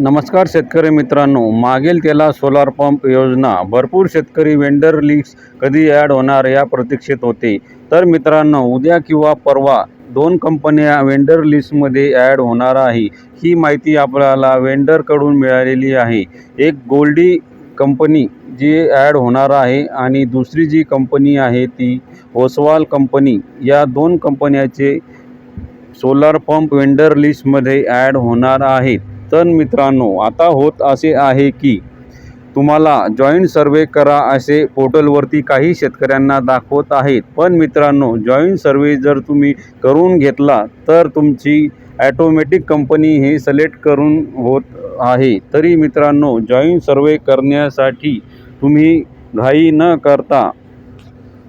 नमस्कार शेतकरी मित्रांनो मागील त्याला सोलार पंप योजना. भरपूर शेतकरी वेंडर लिस्ट कधी ॲड होणार या प्रतीक्षेत होते. तर मित्रांनो उद्या किंवा परवा दोन कंपन्या वेंडर लिस्टमध्ये ॲड होणार आहे. ही माहिती आपल्याला वेंडरकडून मिळालेली आहे. एक गोल्डी कंपनी जी ॲड होणार आहे आणि दुसरी जी कंपनी आहे ती ओसवाल कंपनी या दोन कंपन्याचे सोलार पंप वेंडर लिस्टमध्ये ॲड होणार आहेत. तर मित्रांनो आता होत असे आहे की तुम्हाला जॉईंट सर्वे करा असे पोर्टलवरती काही शेतकऱ्यांना दाखवत आहेत. पण मित्रांनो जॉईंट सर्वे जर तुम्ही करून घेतला तर तुमची ॲटोमॅटिक कंपनी हे सिलेक्ट करून होत आहे. तरी मित्रांनो जॉईंट सर्वे करण्यासाठी तुम्ही घाई न करता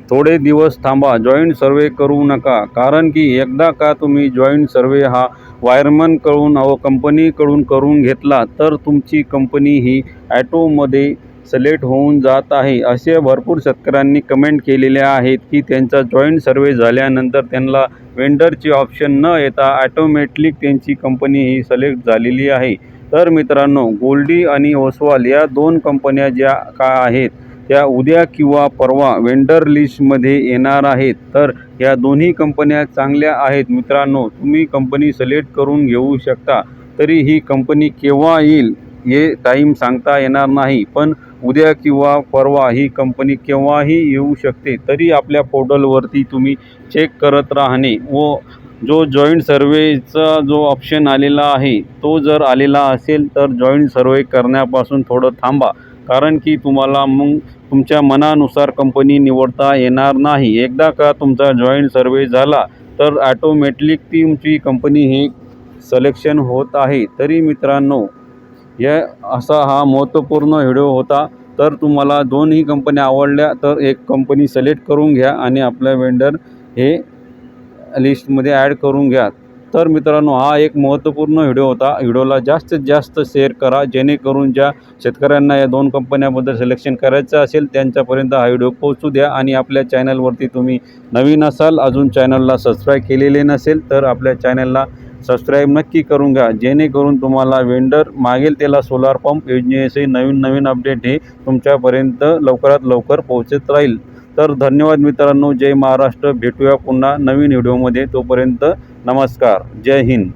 थोडे दिवस थांबा जॉईंट सर्वे करू नका. कारण की एकदा का तुम्ही जॉईंट सर्वे हा वायरमनकडून व कंपनीकडून करून घेतला तर तुमची कंपनी ही ॲटोमध्ये सिलेक्ट होऊन जात आहे. असे भरपूर शेतकऱ्यांनी कमेंट केलेल्या आहेत की त्यांचा जॉईंट सर्वे झाल्यानंतर त्यांना वेंडरची ऑप्शन न येता ॲटोमॅटिक त्यांची कंपनी ही सिलेक्ट झालेली आहे. तर मित्रांनो गोल्डी आणि ओसवाल या दोन कंपन्या ज्या का आहेत त्या उद्या किंवा परवा वेंडर लिस्टमध्ये येणार आहेत. तर या दोन्ही कंपन्या चांगल्या आहेत. मित्रांनो तुम्ही कंपनी सिलेक्ट करून घेऊ शकता. तरी ही कंपनी केव्हा येईल हे टाईम सांगता येणार नाही. पण उद्या किंवा परवा ही कंपनी केव्हाही येऊ शकते. तरी आपल्या पोर्टलवरती तुम्ही चेक करत राहणे व जो जॉईंट सर्वेचा जो ऑप्शन आलेला आहे तो जर आलेला असेल तर जॉईंट सर्वे करण्यापासून थोडं थांबा. कारण की तुम्हाला मग तुमच्या मनानुसार कंपनी निवडता येणार नाही. एकदा का तुमचा जॉईंट सर्वे झाला तर ॲटोमॅटिक तुमची कंपनी ही सलेक्शन होत आहे. तरी मित्रांनो या असा हा महत्त्वपूर्ण व्हिडिओ होता. तर तुम्हाला दोनही कंपन्या आवडल्या तर एक कंपनी सिलेक्ट करून घ्या आणि आपल्या वेंडर हे लिस्टमध्ये ॲड करून घ्या. तर मित्रांनो हा एक महत्त्वपूर्ण व्हिडिओ होता. व्हिडिओला जास्तीत जास्त शेअर करा जेणेकरून ज्या शेतकऱ्यांना या दोन कंपन्याबद्दल सिलेक्शन करायचं असेल त्यांच्यापर्यंत हा व्हिडिओ पोहोचू द्या. आणि आपल्या चॅनलवरती तुम्ही नवीन असाल अजून चॅनलला सबस्क्राईब केलेले नसेल तर आपल्या चॅनलला सबस्क्राईब नक्की करून घ्या. जेणेकरून तुम्हाला वेंडर मागेल त्याला सोलार पंप योजनेचे नवीन नवीन अपडेट हे तुमच्यापर्यंत लवकरात लवकर पोहोचत राहील. तर धन्यवाद मित्रांनो. जय महाराष्ट्र. भेटूया पुन्हा नवीन व्हिडिओमध्ये. तोपर्यंत नमस्कार. जय हिंद.